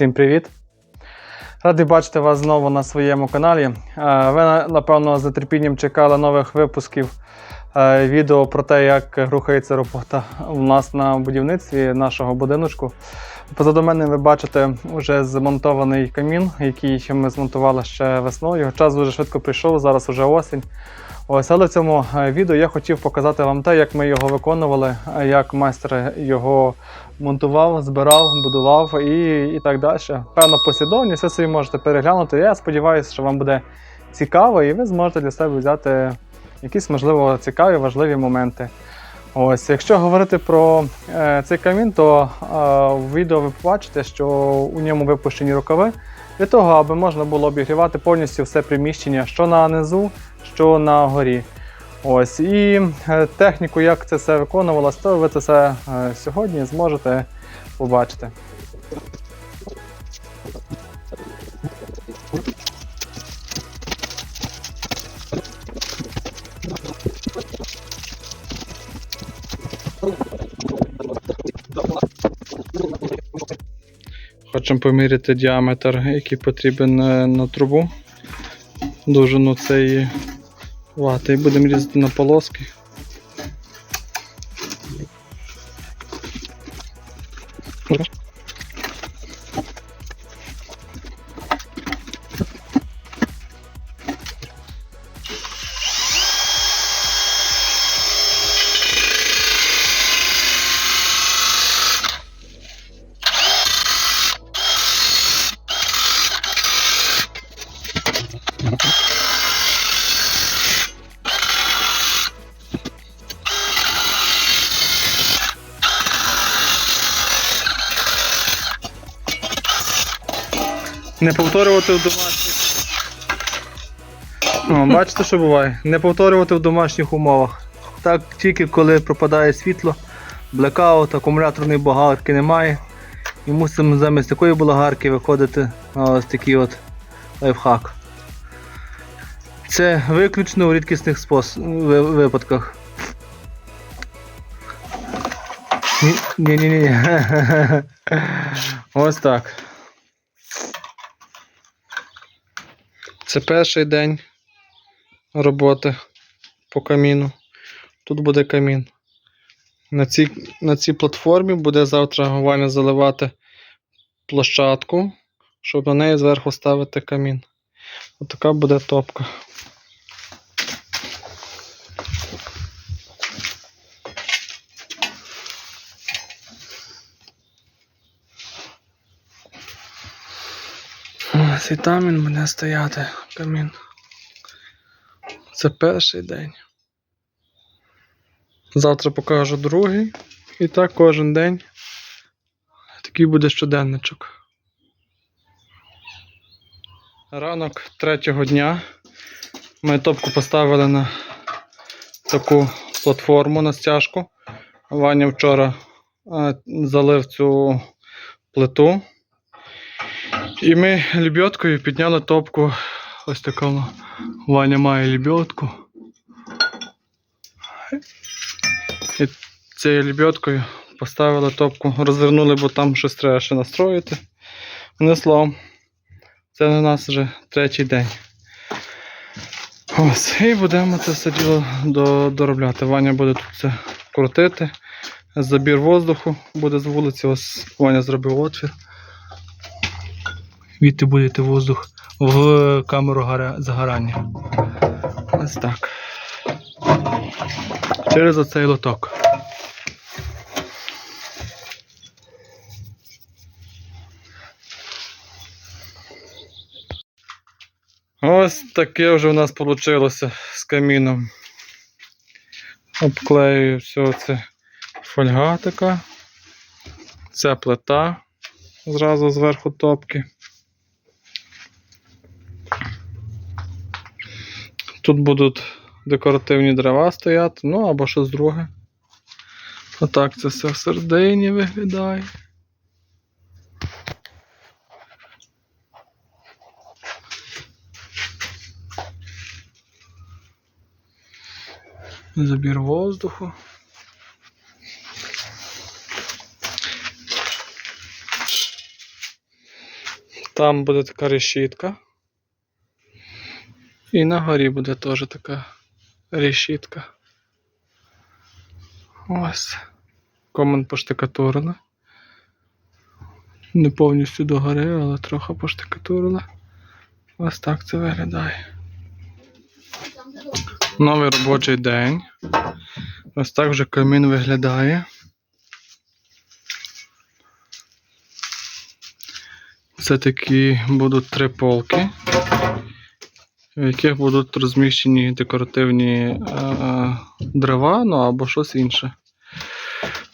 Всім привіт! Радий бачити вас знову на своєму каналі. Е, Ви, напевно, з нетерпінням чекали нових випусків е, відео про те, як рухається робота у нас на будівництві нашого будиночку. Позаду мене ви бачите вже змонтований камін, який ми змонтували ще весною. Час дуже швидко прийшов, зараз вже осінь. Ось, але в цьому е, відео я хотів показати вам те, як ми його виконували, е, як майстер його монтував, збирав, будував і, і так далі. Певна послідовність, ви собі можете переглянути. Я сподіваюся, що вам буде цікаво, і ви зможете для себе взяти якісь, можливо, цікаві, важливі моменти. Ось, якщо говорити про е, цей камін, то е, в відео ви побачите, що у ньому випущені рукави для того, аби можна було обігрівати повністю все приміщення, що на низу, що на горі. Ось і е, техніку, як це все виконувалось, то ви це все е, сьогодні зможете побачити. Хочемо поміряти діаметр, який потрібен е, на трубу. Довжину цієї вати і будемо різати на полоски. Не повторювати в домашніх. О, бачите, що буває? Не повторювати в домашніх умовах. Так тільки коли пропадає світло, блекаут, акумуляторної болгарки немає. І мусимо замість такої болгарки виходити на ось такий от лайфхак. Це виключно у рідкісних спос... випадках. Ні-ні-ні. Ось так. Це перший день роботи по каміну. Тут буде камін. На цій, на цій платформі буде завтра Ваня заливати площадку, щоб на неї зверху ставити камін. Отака буде топка. Ось і там буде стояти камін. Це перший день. Завтра покажу другий. І так кожен день. Такий буде щоденничок. Ранок третього дня. Ми топку поставили на таку платформу на стяжку. Ваня вчора е, залив цю плиту. І ми лебедкою підняли топку. Ось такому. Ваня має лебедку. І цією лебедкою поставили топку, розвернули, бо там щось треба ще настроїти. Не словом, це у нас вже третій день. Ось, і будемо це все діло доробляти. Ваня буде тут це крутити. Забір воздуху буде з вулиці. Ось Ваня зробив отвір. Відти будете воздух в камеру загорання. Ось так. Через оцей лоток. Ось таке вже у нас вийшло з каміном. Обклею все це фольга така. Це плита зразу зверху топки. Тут будуть декоративні дерева стояти, ну або щось друге. Отак це все всередині виглядає. Забір воздуху. Там буде така решітка. І на горі буде теж така решітка. Ось. Комен поштикатурена. Не повністю догори, але трохи поштикатурена. Ось так це виглядає. Новий робочий день. Ось так вже камін виглядає. Це такі будуть три полки, в яких будуть розміщені декоративні е, дерева, ну або щось інше.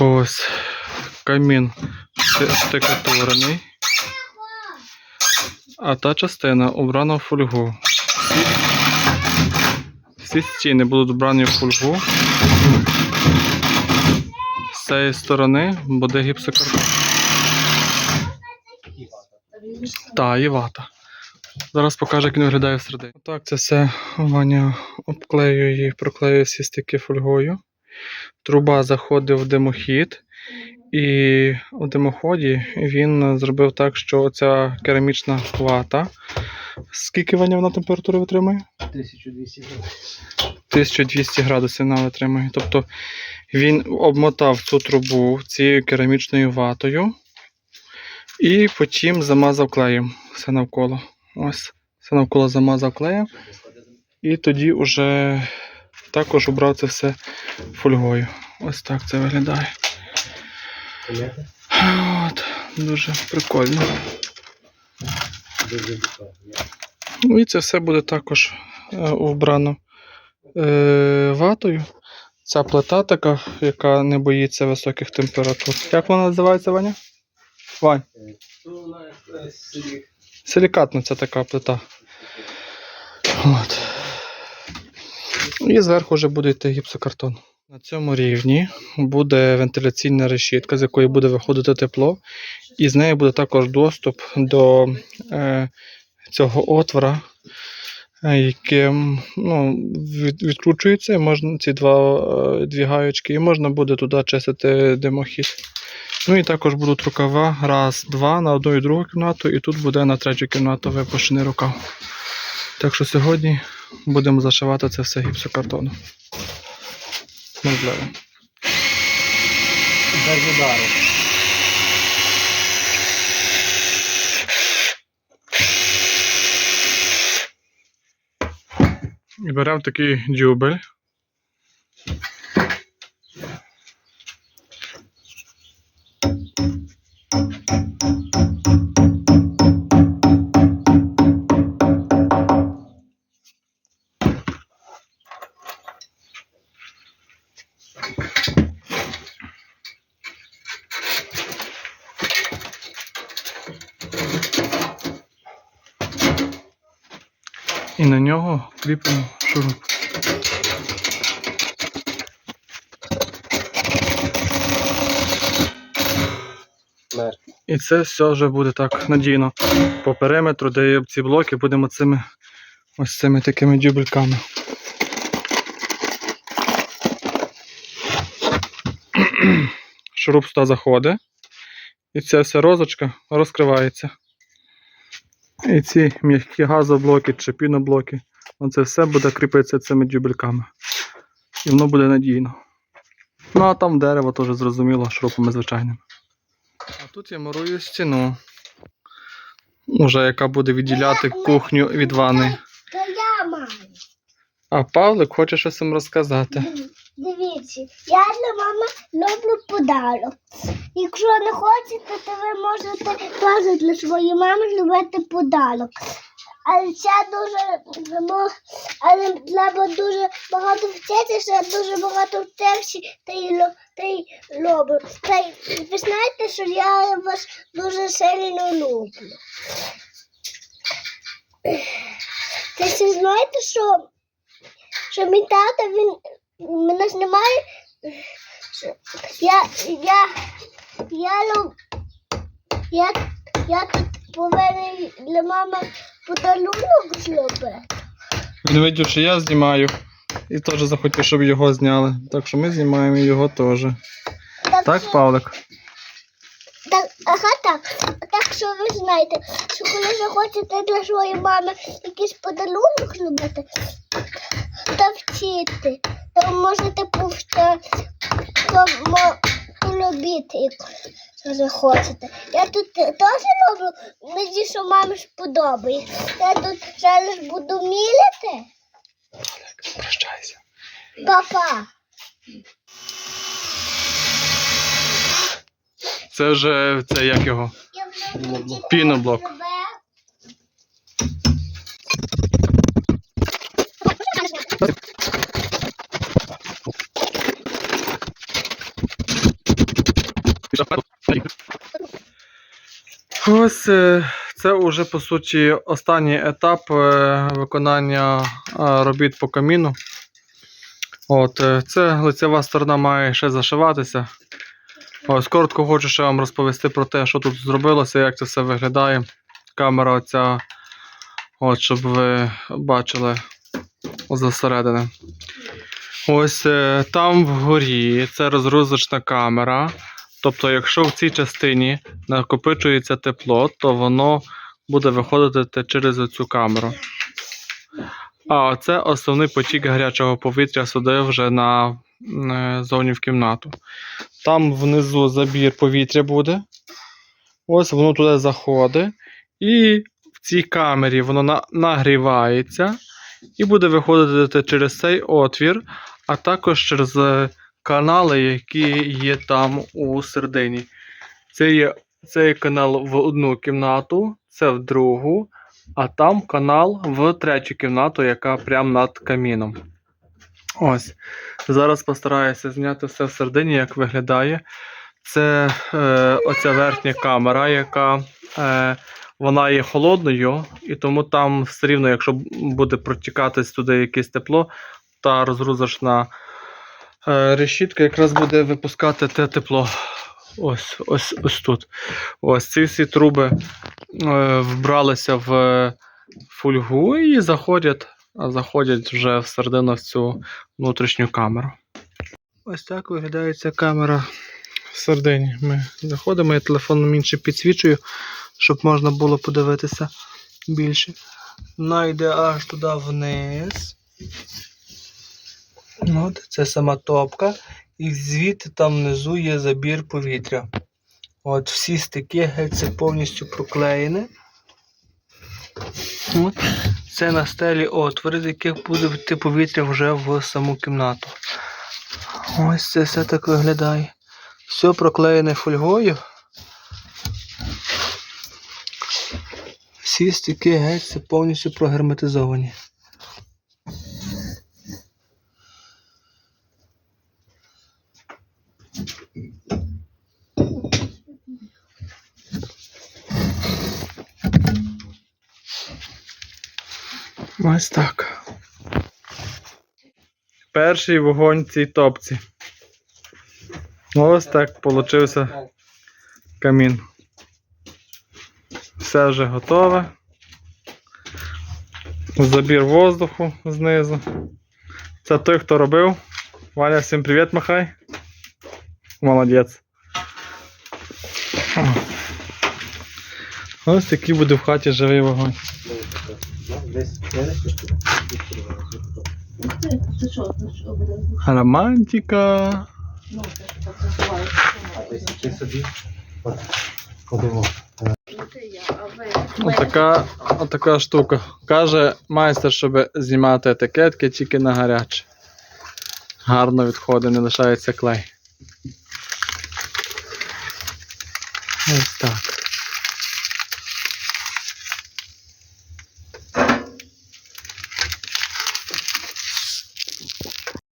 Ось камін шти- штикатурений. А та частина убрана в фольгу. Всі, всі стіни будуть вбрані в фольгу. З цієї сторони буде гіпсокартон. Так, і вата. Зараз покажу, як він виглядає всередині. Так, це все Ваня обклеює і проклеює всі стики фольгою. Труба заходить в димохід, і в димоході він зробив так, що ця керамічна вата. Скільки Ваня вона температури витримує? 1200 гривень. 1200 градусів вона витримує. Тобто він обмотав цю трубу цією керамічною ватою і потім замазав клеєм все навколо. Ось, все навколо замазав клеєм. І тоді вже також обрав це все фольгою. Ось так це виглядає. От, дуже прикольно. Ну і це все буде також е, вбрано е, ватою. Ця плита така, яка не боїться високих температур. Як вона називається, Ваня? Вань, Силікатна ця така плита. От. І зверху вже буде йти гіпсокартон. На цьому рівні буде вентиляційна решітка, з якої буде виходити тепло, і з неї буде також доступ до е, цього отвора, е, яким ну, від, відкручується, і можна ці два е, дві гаєчки, і можна буде туди чистити димохід. Ну і також будуть рукава раз, два на одну і другу кімнату, і тут буде на третю кімнату випущений рукав. Так що сьогодні будемо зашивати це все гіпсокартоном. Можливо. Без удару. І беремо такий дюбель. Нього шуруп. І це все вже буде так надійно по периметру, де ці блоки, будемо цими ось цими такими дюбельками. Шуруп сюди заходить. І ця вся розочка розкривається. І ці м'які газоблоки чи піноблоки, оце все буде кріпитися цими дюбельками. І воно буде надійно. Ну а там дерево теж зрозуміло шурупами звичайними. А тут я мурую стіну. Уже яка буде відділяти кухню від ванни. То я маю. А Павлик хоче щось їм розказати. Дивіться, я для мами роблю подарок. Якщо не хочете, то ви можете теж для своєї мами зробити подарок. Але це дуже але треба дуже багато вчитися, дуже багато вчився та й ло- та й ви знаєте, що я вас дуже сильно люблю. Та ще знаєте, що, що мій тато він мене знімає. Я, я, я, люб, я, я тут повинен для мами подарунок зробити. Він видів, що я знімаю. І теж захотів, щоб його зняли. Так що ми знімаємо його теж. Так, що- Павлик? Так, ага, так. Так що ви знаєте, що коли ви хочете для своєї мами якийсь подарунок зробити, то вчити, то можете повчити, то мо- якщо ви хочете. Я тут теж надію, що мамі сподобається. Я тут зараз буду міляти. Прощайся. Папа. Це вже це як його? Піноблок. Ось е, це вже по суті останній етап е, виконання е, робіт по каміну. От, е, це лицева сторона має ще зашиватися. Ось коротко хочу ще вам розповісти про те, що тут зробилося, як це все виглядає. Камера оця, от, щоб ви бачили зсередини. Ось там вгорі це розгрузочна камера. Тобто, якщо в цій частині накопичується тепло, то воно буде виходити через оцю камеру. А це основний потік гарячого повітря сюди вже на е, зовні в кімнату. Там внизу забір повітря буде. Ось воно туди заходить. І в цій камері воно нагрівається і буде виходити через цей отвір, а також через е, канали, які є там у середині. Це є, це канал в одну кімнату, це в другу, а там канал в третю кімнату, яка прямо над каміном. Ось. Зараз постараюся зняти все всередині, як виглядає. Це е, оця верхня камера, яка е, вона є холодною, і тому там все рівно, якщо буде протікатись туди якесь тепло, та розгрузочна решітка якраз буде випускати те тепло. Ось, ось, ось тут. Ось ці всі труби е, вбралися в фольгу і заходять, заходять вже всередину в цю внутрішню камеру. Ось так виглядає ця камера всередині. Ми заходимо, я телефоном інше підсвічую, щоб можна було подивитися більше. Вона йде аж туди вниз. От, це сама топка. І звідти там внизу є забір повітря. От всі стики геть це повністю проклеєні. От. Це на стелі отвори, з яких буде йти повітря вже в саму кімнату. Ось це все так виглядає. Все проклеєне фольгою. Всі стики геть це повністю прогерметизовані. Ось так. Перший вогонь в цій топці. Ось так получився камін. Все вже готове. Забір воздуху знизу. Це той, хто робив. Ваня, всім привіт, махай. Молодець. Ось такий буде в хаті живий вогонь. Романтика. Ну, так називається. Отака штука. Каже майстер, щоб знімати етикетки тільки на гаряче. Гарно відходить, не лишається клей. Ось так.